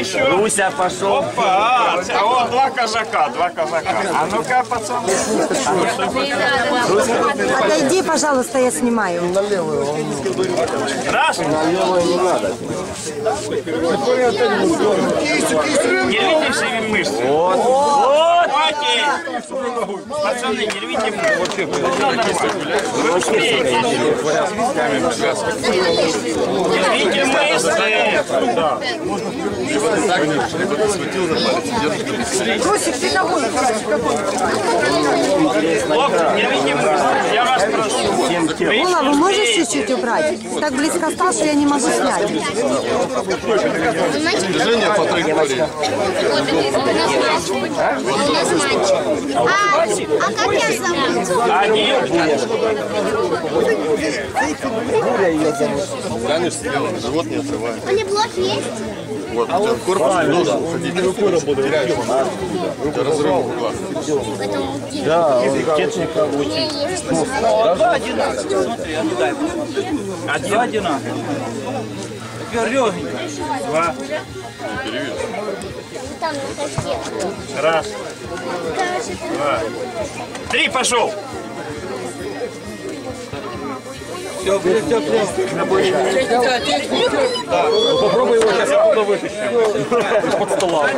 еще. Руся пошел. Опа, а вот два казака, два казака. А ну-ка, пацаны. Отойди, пожалуйста, я снимаю. Раз. Не рвите все мышцы. Вот. Вот. Пацаны, не рвите мышцы. Успеете. Не рвите мышцы. Русик, ты. Я вас прошу. Вы можешь чуть-чуть убрать? Так близко стал, что я не могу снять. Движение по траектории. А, а как я зовут? Один. Тянешь слева, живот не отрывай. У меня блок есть? Вот, у тебя корпус не должен уходить. Рукой работать. Теряешь. До разрыва угла. Поэтому где? Да, техника У меня есть. Два одинаковых. Теперь легенько. Два. Там на косте. Раз. Два. Три, пошел. Попробуй его сейчас оттуда вытащить. Из-под стола.